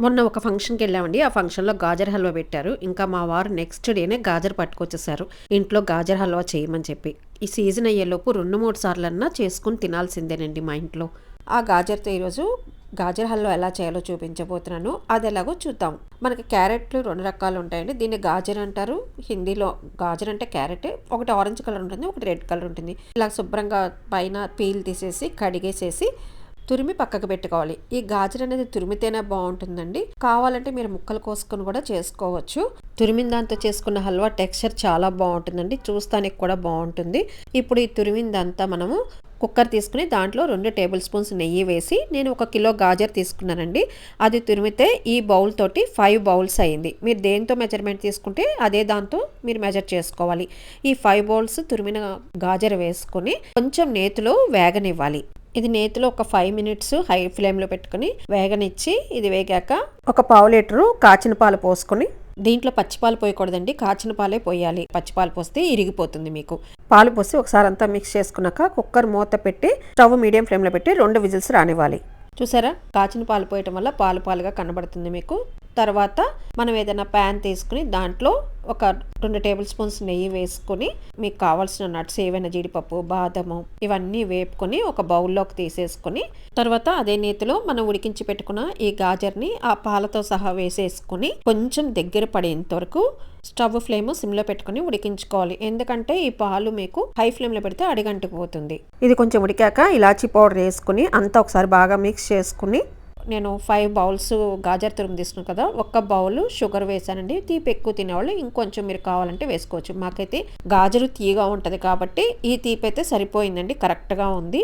మొన్న ఒక ఫంక్షన్కి వెళ్ళామండి. ఆ ఫంక్షన్లో గాజర్ హల్వా పెట్టారు. ఇంకా మా వారు నెక్స్ట్ డేనే గాజర్ పట్టుకొచ్చేసారు. ఇంట్లో గాజర్ హల్వా చేయమని చెప్పి. ఈ సీజన్ అయ్యేలోపు రెండు మూడు సార్లన్నా చేసుకుని తినాల్సిందేనండి మా ఇంట్లో. ఆ గాజర్తో ఈరోజు గాజర్ హల్వా ఎలా చేయాలో చూపించబోతున్నాను. అది ఎలాగో చూద్దాం. మనకి క్యారెట్లు రెండు రకాలు ఉంటాయండి. దీన్ని గాజర్ అంటారు. హిందీలో గాజర్ అంటే క్యారెట్. ఒకటి ఆరెంజ్ కలర్ ఉంటుంది. ఒకటి రెడ్ కలర్ ఉంటుంది. ఇలా శుభ్రంగా పైన పీల్ తీసేసి కడిగేసేసి తురిమి పక్కకు పెట్టుకోవాలి. ఈ గాజర్ అనేది తురిమితేనే బాగుంటుందండి. కావాలంటే మీరు ముక్కలు కోసుకొని కూడా చేసుకోవచ్చు. తురిమిన దాంతో చేసుకున్న హల్వా టెక్స్చర్ చాలా బాగుంటుందండి. చూస్తానికి కూడా బాగుంటుంది. ఇప్పుడు ఈ తురిమిందంతా మనము కుక్కర్ తీసుకుని దాంట్లో రెండు టేబుల్ స్పూన్స్ నెయ్యి వేసి నేను ఒక కిలో గాజర్ తీసుకున్నానండి. అది తురిమితే ఈ బౌల్ తోటి ఫైవ్ బౌల్స్ అయింది. మీరు దేంతో మెజర్మెంట్ తీసుకుంటే అదే దాంతో మీరు మెజర్ చేసుకోవాలి. ఈ ఫైవ్ బౌల్స్ తురిమిన గాజర్ వేసుకొని కొంచెం నేతిలో వేగనివ్వాలి. ఇది నేతిలో ఒక ఫైవ్ మినిట్స్ హై ఫ్లేమ్లో పెట్టుకుని వేగనిచ్చి ఇది వేగాక ఒక పావు లీటరు కాచిన పాలు పోసుకొని దీంట్లో పచ్చిపాలు పోయకూడదండి. కాచిన పాలే పోయాలి. పచ్చిపాలు పోస్తే ఇరిగిపోతుంది మీకు. పాలు పోసి ఒకసారి అంతా మిక్స్ చేసుకున్నాక కుక్కర్ మూత పెట్టి స్టవ్ మీడియం ఫ్లేమ్లో పెట్టి రెండు విజిల్స్ రానివ్వాలి. చూసారా? కాచిన పాలు పోయటం వల్ల పాలు పాలుగా కనబడుతుంది మీకు. తర్వాత మనం ఏదైనా ప్యాన్ తీసుకుని దాంట్లో ఒక రెండు టేబుల్ స్పూన్స్ నెయ్యి వేసుకొని మీకు కావాల్సిన నట్స్ ఏవైనా జీడిపప్పు బాదము ఇవన్నీ వేపుకొని ఒక బౌల్లోకి తీసేసుకొని తర్వాత అదే నేతిలో మనం ఉడికించి పెట్టుకున్న ఈ గాజర్ని ఆ పాలతో సహా వేసేసుకొని కొంచెం దగ్గర పడేంత వరకు స్టవ్ ఫ్లేమ్ సిమ్లో పెట్టుకుని ఉడికించుకోవాలి. ఎందుకంటే ఈ పాలు మీకు హై ఫ్లేమ్లో పెడితే అడిగంటిపోతుంది ఇది కొంచెం ఉడికాక ఇలాచీ పౌడర్ వేసుకుని అంతా ఒకసారి బాగా మిక్స్ చేసుకుని నేను ఫైవ్ బౌల్స్ గాజర్ తురుము తీసుకున్నాను కదా ఒక్క బౌల్ షుగర్ వేసానండి. తీపి ఎక్కువ తినేవాళ్ళు ఇంకొంచెం మీరు కావాలంటే వేసుకోవచ్చు. మాకైతే గాజరు తీయగా ఉంటుంది కాబట్టి ఈ తీపి అయితే సరిపోయిందండి కరెక్ట్గా ఉంది.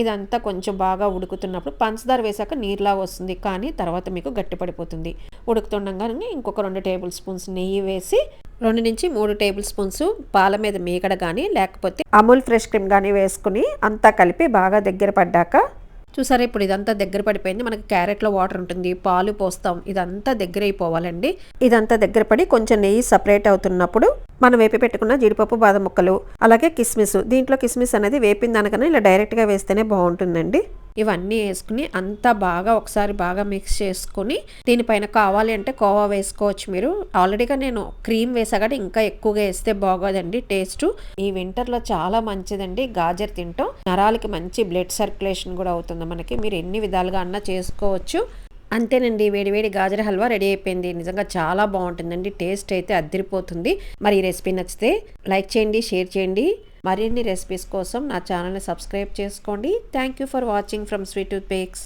ఇదంతా కొంచెం బాగా ఉడుకుతున్నప్పుడు పంచదార వేసాక నీరులా వస్తుంది కానీ తర్వాత మీకు గట్టిపడిపోతుంది. ఉడుకుతుండగానే ఇంకొక రెండు టేబుల్ స్పూన్స్ నెయ్యి వేసి రెండు నుంచి మూడు టేబుల్ స్పూన్స్ పాల మీద మీగడ కానీ లేకపోతే అమూల్ ఫ్రెష్ క్రీమ్ కానీ వేసుకుని అంతా కలిపి బాగా దగ్గర పడ్డాక చూసారా ఇప్పుడు ఇదంతా దగ్గర పడిపోయింది. మనకి క్యారెట్లో వాటర్ ఉంటుంది పాలు పోస్తాం ఇదంతా దగ్గర అయిపోవాలండి ఇదంతా దగ్గర పడి కొంచెం నెయ్యి సపరేట్ అవుతున్నప్పుడు మనం వేపి పెట్టుకున్న జీడిపప్పు బాదం ముక్కలు అలాగే కిస్మిస్. దీంట్లో కిస్మిస్ అనేది వేపిన దానికన్నా ఇలా డైరెక్ట్గా వేస్తేనే బాగుంటుందండి. ఇవన్నీ వేసుకుని అంతా బాగా ఒకసారి బాగా మిక్స్ చేసుకుని దీనిపైన కావాలి అంటే కోవా వేసుకోవచ్చు మీరు. ఆల్రెడీగా నేను క్రీమ్ వేసా కాబట్టి ఇంకా ఎక్కువగా వేస్తే బాగోదండి టేస్ట్. ఈ వింటర్లో చాలా మంచిదండి. గాజర్ తింటాం. నరాలకి మంచి బ్లడ్ సర్క్యులేషన్ కూడా అవుతుంది మనకి. మీరు ఎన్ని విధాలుగా అన్నా చేసుకోవచ్చు. అంతేనండి వేడివేడి గాజర హల్వా రెడీ అయిపోయింది. నిజంగా చాలా బాగుంటుందండి టేస్ట్ అయితే అద్దరిపోతుంది. మరి ఈ రెసిపీ నచ్చితే లైక్ చేయండి షేర్ చేయండి. మరిన్ని రెసిపీస్ కోసం నా ఛానల్ని సబ్స్క్రైబ్ చేసుకోండి. Thank you for watching from sweet tooth bakes